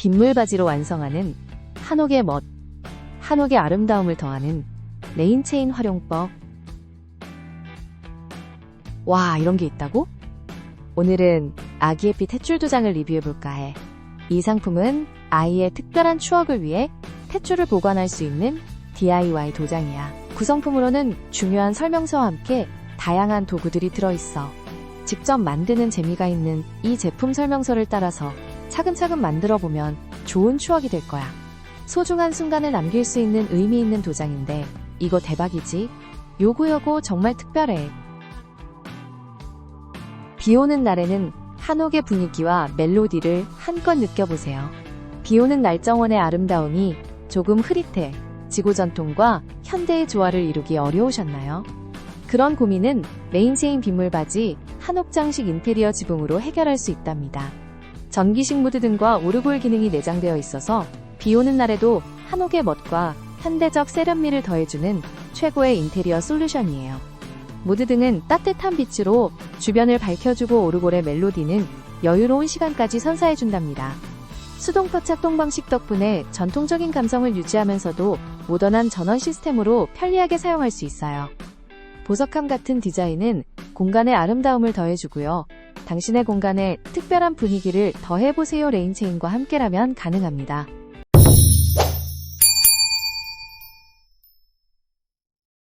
빗물 바지로 완성하는 한옥의 멋, 한옥의 아름다움을 더하는 레인체인 활용법. 와, 이런 게 있다고? 오늘은 아기애피 탯줄 도장을 리뷰해볼까 해. 이 상품은 아이의 특별한 추억을 위해 탯줄을 보관할 수 있는 DIY 도장이야. 구성품으로는 중요한 설명서와 함께 다양한 도구들이 들어있어. 직접 만드는 재미가 있는 이 제품 설명서를 따라서 차근차근 만들어 보면 좋은 추억이 될 거야. 소중한 순간을 남길 수 있는 의미 있는 도장인데 이거 대박이지? 요거 정말 특별해. 비 오는 날에는 한옥의 분위기와 멜로디를 한껏 느껴보세요. 비 오는 날 정원의 아름다움이 조금 흐릿해 지구 전통과 현대의 조화를 이루기 어려우셨나요? 그런 고민은 레인체인 빗물바지 한옥 장식 인테리어 지붕으로 해결할 수 있답니다. 전기식 무드 등과 오르골 기능이 내장되어 있어서 비 오는 날에도 한옥의 멋과 현대적 세련미를 더해주는 최고의 인테리어 솔루션이에요. 무드 등은 따뜻한 빛으로 주변을 밝혀주고 오르골의 멜로디는 여유로운 시간까지 선사해준답니다. 수동 포착동 방식 덕분에 전통적인 감성을 유지하면서도 모던한 전원 시스템으로 편리하게 사용할 수 있어요. 보석함 같은 디자인은 공간의 아름다움을 더해주고요. 당신의 공간에 특별한 분위기를 더해보세요 레인체인과 함께라면 가능합니다.